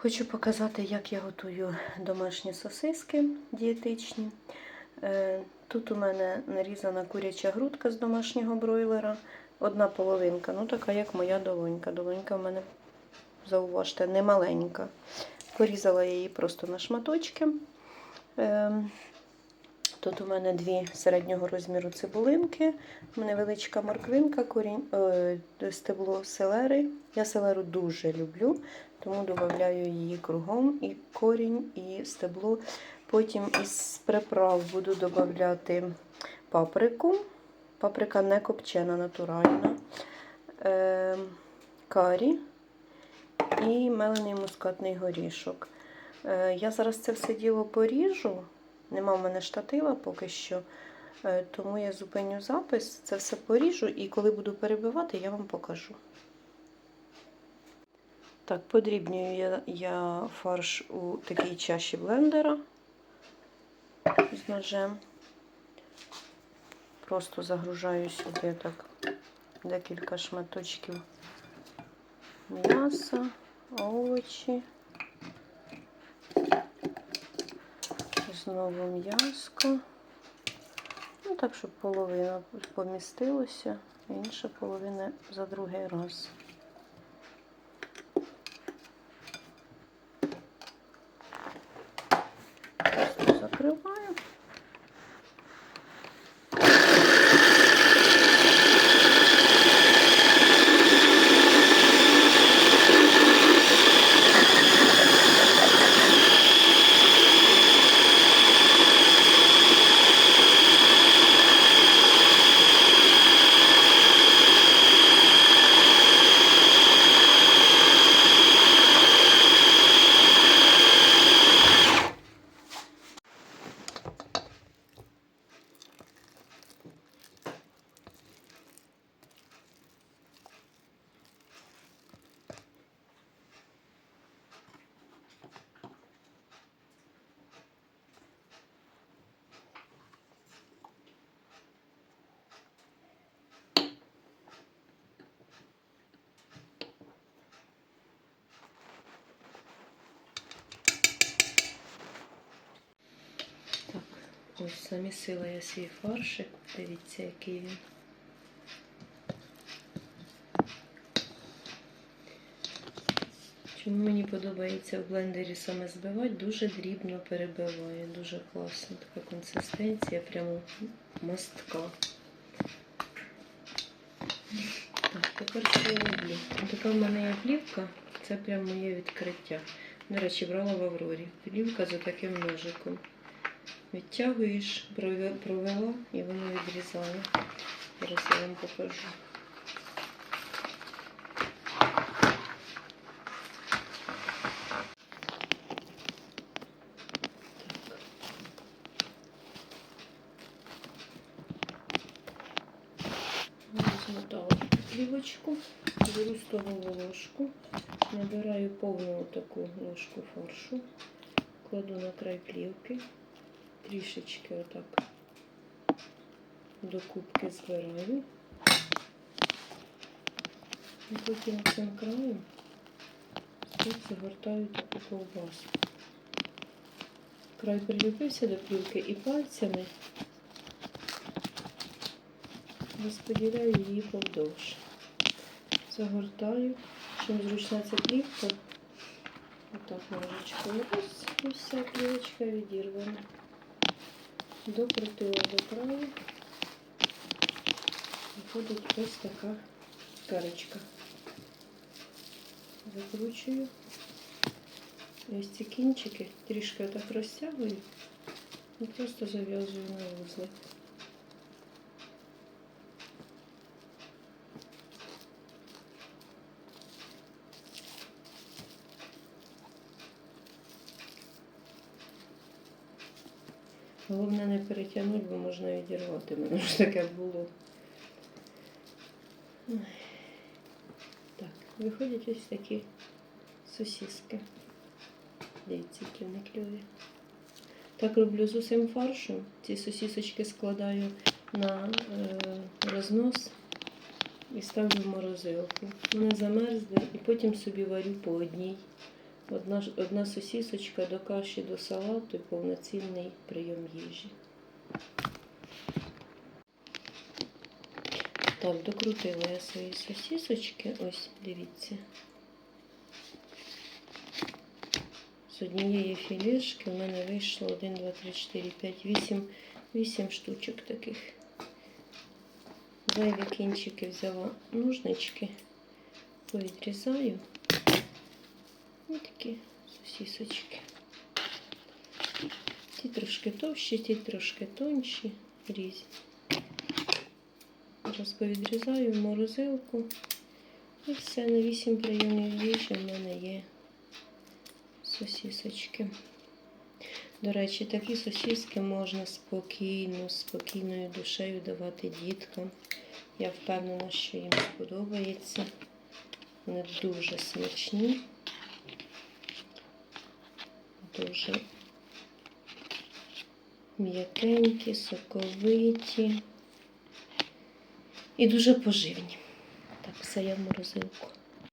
Хочу показати, як я готую домашні сосиски дієтичні. Е, Тут у мене нарізана куряча грудка з домашнього бройлера. Одна половинка, ну така як моя долонька. Долонька в мене, зауважте, не маленька. Порізала я її просто на шматочки. Тут у мене дві середнього розміру цибулинки, невеличка морквинка, корінь, е, стебло селери. Я селеру дуже люблю, тому додаю її кругом, і корінь, і стебло. Потім із приправ буду додати паприку. Паприка не копчена, натуральна, е, карі і мелений мускатний горішок. Е, я зараз це все діло поріжу. Нема в мене штатива поки що, е, тому я зупиню запис, це все поріжу і коли буду перебивати, я вам покажу. Так, подрібнюю я, я фарш у такій чаші блендера з ножем. Просто загружаю сюди так декілька шматочків м'яса, овочі. Знову м'язко. Ну, так, щоб половина помістилася, інша половина за другий раз. Закриваю. Ось замісила я свій фаршик. Дивіться, який він. Чому мені подобається в блендері саме збивати, дуже дрібно перебиває, дуже класна така консистенція, прямо мастка. Так, тепер що я роблю? Така в мене є плівка, це прямо моє відкриття. До речі, брала в Аврорі. Плівка за таким ножиком. Відтягуєш, провела і воно відрізає. Зараз я вам покажу. Розмотала плівочку, беру столову ложку, набираю повну таку ложку фаршу, кладу на край плівки, трішечки отак до кубки збираю. І потім цим краєм тут загортаю таку ковбаску. Край приліпився до плівки і пальцями розподіляю її повдовж. Загортаю, чим зручна ця плівка. Отак ножичкою. Ось і вся плівочка відірвана. Докрутила до краю. Виходить ось така карочка. Закручую. Ось ці кінчики трішки так розтягую і просто зав'язую на вузлик. Головне не перетягнути, бо можна відірвати. Мене ж таке було. Так, виходять ось такі сосиски. Дивіться, які вони кльові. Так роблю з усім фаршем. Ці сосисочки складаю на е, рознос і ставлю в морозилку. Вони замерзли і потім собі варю по одній Одна, одна сосісочка до каші, до салату і повноцінний прийом їжі. Так, докрутила я свої сосісочки. Ось, дивіться. З однієї філешки в мене вийшло 1, 2, 3, 4, 5, 8, 8 штучок таких. Зайві кінчики взяла ножнички, повідрізаю. Ось такі сосісочки. Ті трошки товщі, ті трошки тонші, різні. Зараз повідрізаю в морозилку. І все, на 8 прийомів їжі в мене є сосісочки. До речі, такі сосіски можна спокійно, спокійною душею давати діткам. Я впевнена, що їм сподобається. Вони дуже смачні, дуже м'якенькі, соковиті і дуже поживні. Так, все я в морозилку.